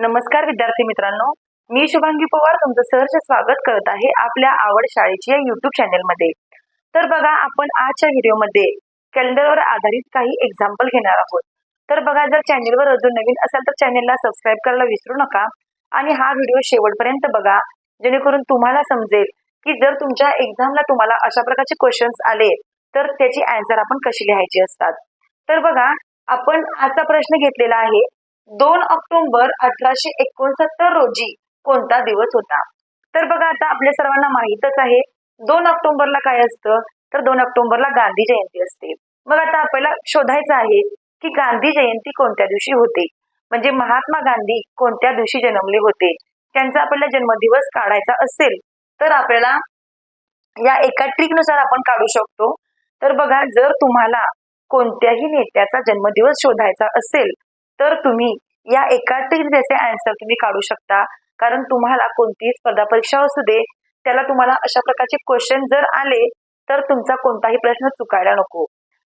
नमस्कार विद्यार्थी मित्रांनो. मी शुभांगी पवार तुमचं सहर्ष स्वागत करत आहे आपल्या आवड शाळेची या युट्यूब चॅनेलमध्ये तर बघा आपण आजच्या व्हिडिओमध्ये कॅलेंडरवर आधारित काही एक्झाम्पल घेणार आहोत. तर बघा जर चॅनेलवर अजून नवीन असेल तर चॅनेलला सबस्क्राईब करायला विसरू नका. आणि हा व्हिडिओ शेवटपर्यंत बघा जेणेकरून तुम्हाला समजेल की जर तुमच्या एक्झामला तुम्हाला अशा प्रकारचे क्वेश्चन्स आले तर त्याची अँसर आपण कशी लिहायची असतात. तर बघा आपण आजचा प्रश्न घेतलेला आहे दोन ऑक्टोबर अठराशे एकोणसत्तर रोजी कोणता दिवस होता? तर बघा आता आपल्या सर्वांना माहीतच आहे दोन ऑक्टोबरला काय असतं? तर दोन ऑक्टोबरला गांधी जयंती असते. मग आता आपल्याला शोधायचं आहे की गांधी जयंती कोणत्या दिवशी होते? म्हणजे महात्मा गांधी कोणत्या दिवशी जन्मले होते? त्यांचा आपल्याला जन्मदिवस काढायचा असेल तर आपल्याला या एका ट्रिकनुसार आपण काढू शकतो. तर बघा जर तुम्हाला कोणत्याही नेत्याचा जन्मदिवस शोधायचा असेल तर तुम्ही या एका ट्रिक त्याचे आन्सर तुम्ही काढू शकता. कारण तुम्हाला कोणतीही स्पर्धा परीक्षा असू दे त्याला तुम्हाला अशा प्रकारचे क्वेश्चन जर आले तर तुमचा कोणताही प्रश्न चुकायला नको.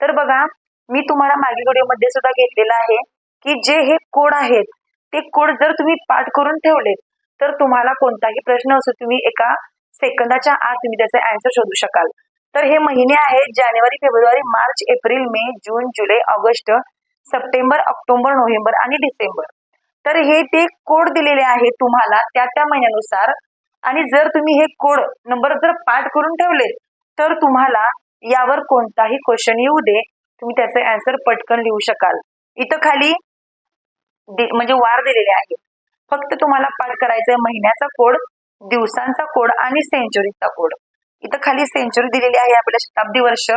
तर बघा मी तुम्हाला मागील व्हिडिओमध्ये सुद्धा घेतलेला आहे की जे हे कोड आहेत ते कोड जर तुम्ही पाठ करून ठेवलेत तर तुम्हाला कोणताही प्रश्न असो तुम्ही एका सेकंदाच्या आत तुम्ही त्याचे अँसर शोधू शकाल. तर हे महिने आहेत जानेवारी फेब्रुवारी मार्च एप्रिल मे जून जुलै ऑगस्ट सप्टेंबर ऑक्टोबर नोव्हेंबर आणि डिसेंबर. तर हे ते कोड दिलेले आहे तुम्हाला त्या त्या महिन्यानुसार. आणि जर तुम्ही हे कोड नंबर जर पाठ करून ठेवले तर तुम्हाला यावर कोणताही क्वेश्चन येऊ दे. तुम्ही त्याचे अँसर पटकन लिहू शकाल. इथं खाली म्हणजे वार दिलेले आहेत. फक्त तुम्हाला पाठ करायचं महिन्याचा कोड दिवसांचा कोड आणि सेंचुरीचा कोड. इथं खाली सेंचुरी दिलेली आहे आपल्या शताब्दी वर्ष.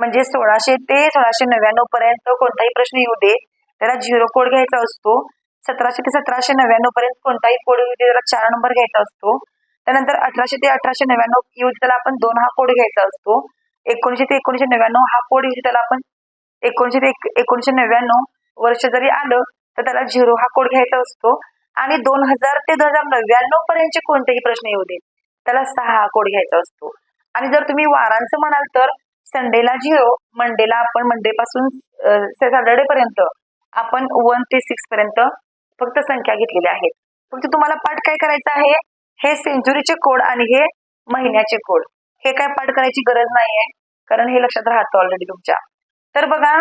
म्हणजे सोळाशे ते सोळाशे नव्याण्णव पर्यंत कोणताही प्रश्न येऊ दे. त्याला झिरो कोड घ्यायचा असतो. सतराशे ते सतराशे नव्याण्णव पर्यंत कोणताही कोड येऊ दे त्याला चार नंबर घ्यायचा असतो. त्यानंतर अठराशे ते अठराशे नव्याण्णव येऊ दे त्याला आपण दोन हा कोड घ्यायचा असतो. एकोणीशे ते एकोणीशे नव्याण्णव हा कोड येऊ त्याला आपण एकोणीशे ते एकोणीशे नव्याण्णव वर्ष जरी आलं तर त्याला झिरो हा कोड घ्यायचा असतो. आणि दोन हजार ते दोन हजार नव्याण्णव पर्यंतचे कोणतेही प्रश्न येऊ दे त्याला सहा हा कोड घ्यायचा असतो. आणि जर तुम्ही वारांचं म्हणाल तर संडेला झिरो मंडेला आपण मंडे पासून सॅटर्डे पर्यंत आपण वन ते सिक्स पर्यंत फक्त संख्या घेतलेल्या आहेत. फक्त तुम्हाला पाठ काय करायचं आहे? हे सेंचुरीचे कोड आणि हे महिन्याचे कोड. हे काय पाठ करायची गरज नाहीये कारण हे लक्षात राहतं ऑलरेडी तुमच्या. तर बघा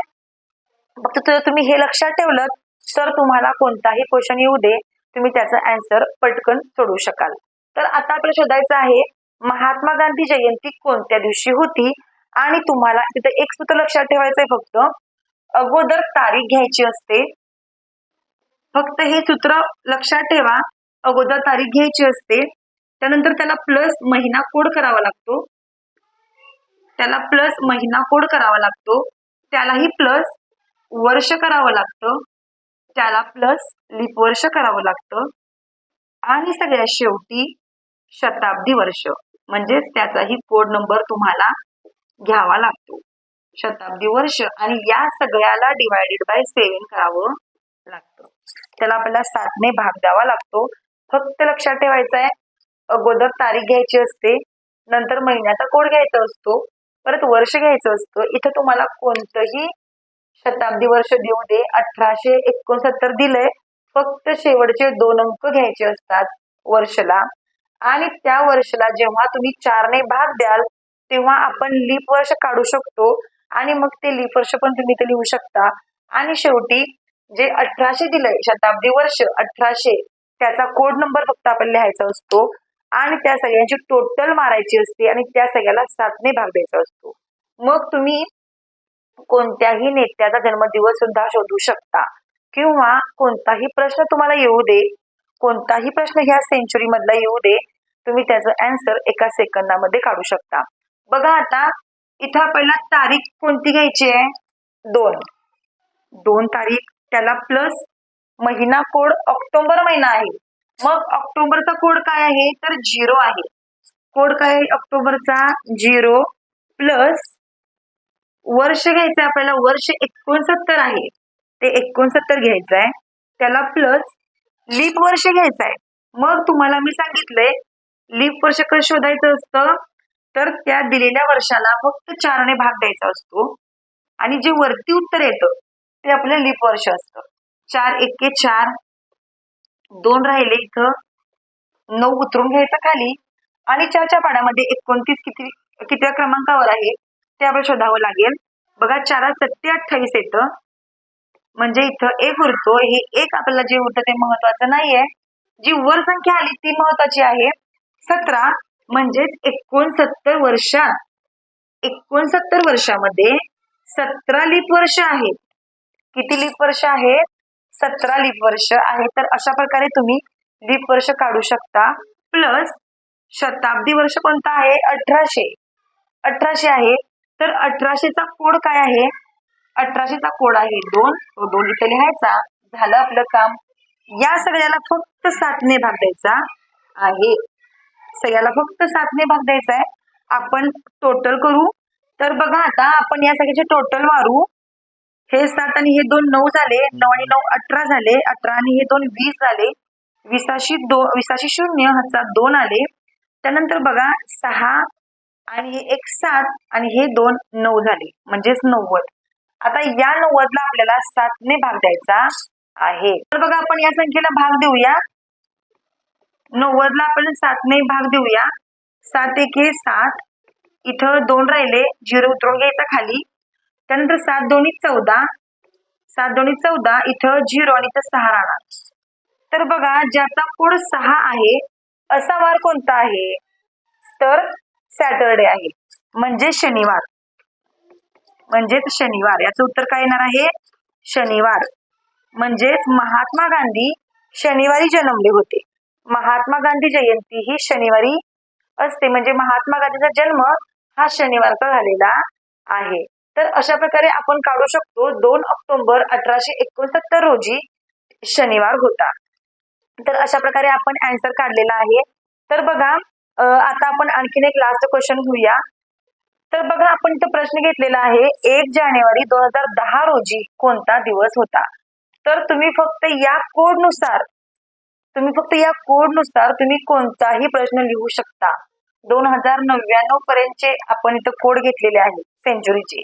फक्त तुम्ही हे लक्षात ठेवलं तर तुम्हाला कोणताही क्वेश्चन येऊ दे तुम्ही त्याचा अँसर पटकन सोडवू शकाल. तर आता आपल्याला शोधायचं आहे महात्मा गांधी जयंती कोणत्या दिवशी होती? आणि तुम्हाला तिथं एक सूत्र लक्षात ठेवायचं आहे फक्त. अगोदर तारीख घ्यायची असते. फक्त हे सूत्र लक्षात ठेवा. अगोदर तारीख घ्यायची असते. त्यानंतर त्याला प्लस महिना कोड करावा लागतो. त्याला प्लस महिना कोड करावा लागतो. त्यालाही प्लस वर्ष करावं लागतं. त्याला प्लस लिप वर्ष करावं लागतं. आणि सगळ्यात शेवटी शताब्दी वर्ष. म्हणजेच त्याचाही कोड नंबर तुम्हाला घ्यावा लागतो. शताब्दी वर्ष आणि या सगळ्याला डिवायडेड बाय सेव्हन करावं लागतं. त्याला आपल्याला सातने भाग द्यावा लागतो. फक्त लक्षात ठेवायचं आहे अगोदर तारीख घ्यायची असते नंतर महिन्याचा कोड घ्यायचा असतो परत वर्ष घ्यायचं असतं. इथं तुम्हाला कोणतंही शताब्दी वर्ष देऊ दे अठराशे एकोणसत्तर दिलंय फक्त शेवटचे दोन अंक घ्यायचे असतात वर्षला. आणि त्या वर्षाला जेव्हा तुम्ही चारने भाग द्याल तेव्हा आपण लीप वर्ष काढू शकतो. आणि मग ते लीप वर्ष पण तुम्ही ते लिहू शकता. आणि शेवटी जे अठराशे दिलंय शताब्दी वर्ष अठराशे त्याचा कोड नंबर फक्त आपण लिहायचा असतो. आणि त्या सगळ्यांची टोटल मारायची असते आणि त्या सगळ्याला सातने भाग द्यायचा असतो. मग तुम्ही कोणत्याही नेत्याचा जन्मदिवस सुद्धा शोधू शकता. किंवा कोणताही प्रश्न तुम्हाला येऊ दे. कोणताही प्रश्न ह्या सेंचुरी मधला येऊ दे. तुम्ही त्याचं अँसर एका सेकंदामध्ये काढू शकता. बघा आता इथं आपल्याला तारीख कोणती घ्यायची आहे? दोन. दोन तारीख त्याला प्लस महिना कोड ऑक्टोबर महिना आहे. मग ऑक्टोबरचा कोड काय आहे? तर झिरो आहे. कोड काय आहे ऑक्टोबरचा? झिरो प्लस वर्ष घ्यायचं आहे आपल्याला वर्ष एकोणसत्तर आहे. ते एकोणसत्तर घ्यायचं आहे. त्याला प्लस लीप वर्ष घ्यायचं आहे. मग तुम्हाला मी सांगितलंय लीप वर्ष कसं शोधायचं असतं? तर त्या दिलेल्या वर्षाला फक्त चारने भाग द्यायचा असतो. आणि जे वरती उत्तर येतं ते आपलं लीप वर्ष असतं. चार एके चार दोन राहिले इथं नऊ उतरून घ्यायचं खाली. आणि चारच्या पाड्यामध्ये एकोणतीस किती कितव्या क्रमांकावर आहे ते आपल्याला शोधावं लागेल. बघा चारा सत्ते अठ्ठावीस येतं. म्हणजे इथं एक उरतो. हे एक आपल्याला जे उरतं ते महत्वाचं नाहीये. जी वर संख्या आली ती महत्वाची आहे. सतरा म्हणजेच एकोणसत्तर वर्षात एकोणसत्तर वर्षामध्ये सतरा लीप वर्ष आहेत. किती लीप वर्ष आहेत? सतरा लीप वर्ष आहे तर अशा प्रकारे तुम्ही लीप वर्ष काढू शकता. प्लस शताब्दी वर्ष कोणता आहे? अठराशे. अठराशे आहे. तर अठराशेचा कोड काय आहे? अठराशेचा कोड आहे दोन. तो दोन इथे लिहायचा. झालं आपलं काम. या सगळ्याला फक्त सातने भाग द्यायचा आहे. याला फक्त सातने भाग द्यायचा आहे. आपण टोटल करू. तर बघा आता आपण या सगळ्याचे टोटल मारू. हे सात आणि हे दोन नऊ झाले. नऊ आणि नऊ अठरा झाले. अठरा आणि हे दोन वीस झाले. विसाशी दो विसाशी शून्य ह्याचा दोन आले. त्यानंतर बघा सहा आणि हे एक सात आणि हे दोन नऊ झाले. म्हणजेच नव्वद. आता या नव्वदला आपल्याला सातने भाग द्यायचा आहे. तर बघा आपण या संख्येला भाग देऊया. नव्वदला आपण सातने भाग देऊया. सात एके सात. इथं दोन राहिले झिरो उतरून घ्यायचा खाली. त्यानंतर सात दोन्ही चौदा. सात दोन्ही चौदा इथं झिरो आणि इथं सहा राहणार. तर बघा ज्याचा कोड सहा आहे असा वार कोणता आहे? तर सॅटरडे आहे. म्हणजे शनिवार. म्हणजेच शनिवार. याचं उत्तर काय येणार आहे? शनिवार. म्हणजेच महात्मा गांधी शनिवारी जन्मले होते. महात्मा गांधी जयंती ही शनिवारी असते. म्हणजे महात्मा गांधीचा जन्म हा शनिवारचा झालेला आहे. तर अशा प्रकारे आपण काढू शकतो दोन ऑक्टोबर अठराशे एकोणसत्तर रोजी शनिवार होता. तर अशा प्रकारे आपण अँसर काढलेला आहे. तर बघा आता आपण आणखीन एक लास्ट क्वेश्चन घेऊया. तर बघा आपण इथं प्रश्न घेतलेला आहे एक जानेवारी दोन हजार दहा रोजी कोणता दिवस होता? तर तुम्ही फक्त या कोडनुसार तुम्ही फक्त या कोडनुसार तुम्ही कोणताही प्रश्न लिहू शकता. दोन हजार नव्याण्णव पर्यंतचे आपण इथं कोड घेतलेले आहेत सेंचुरीचे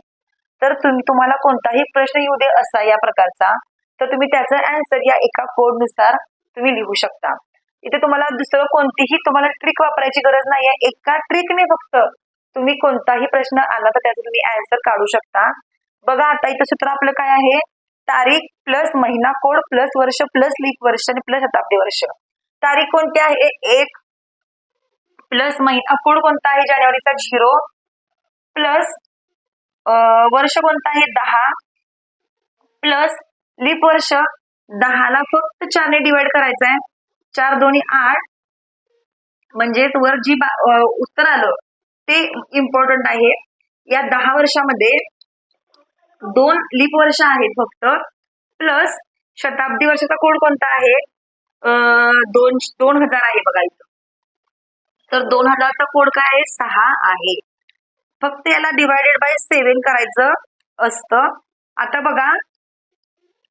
तर तुम्ही तुम्हाला कोणताही प्रश्न येऊ दे असा या प्रकारचा तर तुम्ही त्याचं अँसर या एका कोडनुसार तुम्ही लिहू शकता. इथे तुम्हाला दुसरं कोणतीही तुम्हाला ट्रिक वापरायची गरज नाहीये. एका ट्रिकने फक्त तुम्ही कोणताही प्रश्न आला तर त्याचा तुम्ही अँसर काढू शकता. बघा आता इथं सूत्र आपलं काय आहे? तारीख प्लस महिना कोड प्लस वर्ष प्लस लीप वर्ष आणि प्लस शताब्दी वर्ष. तारीख कोणती आहे? एक प्लस महिना कोड कोणता आहे? जानेवारीचा झिरो प्लस वर्ष कोणता आहे? दहा प्लस लीप वर्ष. दहाला फक्त चारने डिवाइड करायचं आहे चार दोन्ही आठ. म्हणजेच वर जी उत्तर आलं ते इम्पॉर्टंट आहे. या दहा वर्षामध्ये दोन लीप वर्ष आहेत फक्त. प्लस शताब्दी वर्षाचा कोड कोणता आहे? दोन दोन हजार आहे बघा इथं. तर दोन हजारचा कोड काय आहे? सहा आहे. फक्त याला डिवायडेड बाय सेवन करायचं असतं. आता बघा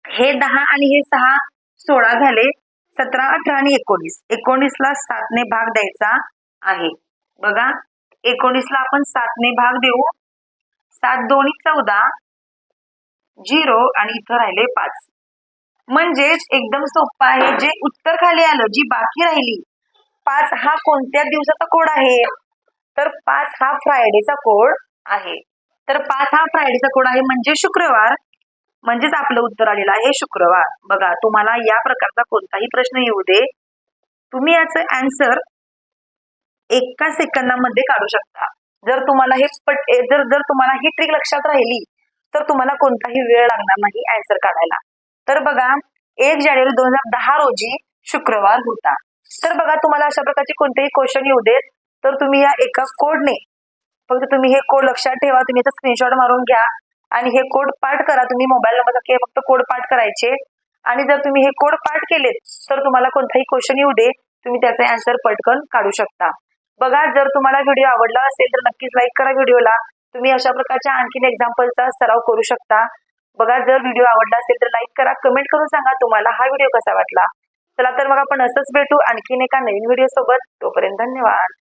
हे दहा आणि हे सहा सोळा झाले. सतरा अठरा आणि एकोणीस. एकोणीसला सातने भाग द्यायचा आहे. बघा एकोणीसला आपण सातने भाग देऊ. सात दोन्ही चौदा. झिरो आणि इथं राहिले पाच. म्हणजेच एकदम सोपं आहे. जे उत्तर खाली आलं जी बाकी राहिली पाच हा कोणत्या दिवसाचा कोड आहे? तर पाच हा फ्रायडेचा कोड आहे. तर पाच हा फ्रायडेचा कोड आहे म्हणजे शुक्रवार. म्हणजेच आपलं उत्तर आलेलं आहे शुक्रवार. बघा तुम्हाला या प्रकारचा कोणताही प्रश्न येऊ दे. तुम्ही याचं अँसर एका सेकंदामध्ये काढू शकता. जर तुम्हाला हे पट जर जर तुम्हाला ही ट्रिक लक्षात राहिली तर तुम्हाला कोणताही वेळ लागणार नाही अँसर काढायला. तर बघा एक जानेवारी दोन हजार दहा रोजी शुक्रवार होता. तर बघा तुम्हाला अशा प्रकारचे कोणतेही क्वेश्चन येऊ देत तर तुम्ही या एका कोडने फक्त तुम्ही हे कोड लक्षात ठेवा तुम्ही याचा स्क्रीनशॉट मारून घ्या आणि हे कोड पाठ करा. तुम्ही मोबाईल नंबर फक्त कोड पाठ करायचे. आणि जर तुम्ही हे कोड पाठ केलेत तर तुम्हाला कोणताही क्वेश्चन येऊ दे तुम्ही त्याचे आन्सर पटकन काढू शकता. बघा जर तुम्हाला व्हिडिओ आवडला असेल तर नक्कीच लाईक करा व्हिडिओला तुम्ही अशा प्रकारच्या आणखीन एक्झाम्पलचा सराव करू शकता. बघा जर व्हिडिओ आवडला असेल तर लाईक करा कमेंट करून सांगा तुम्हाला हा व्हिडिओ कसा वाटला. चला तर मग आपण असंच भेटू आणखीन एका नवीन व्हिडिओ सोबत. तोपर्यंत धन्यवाद.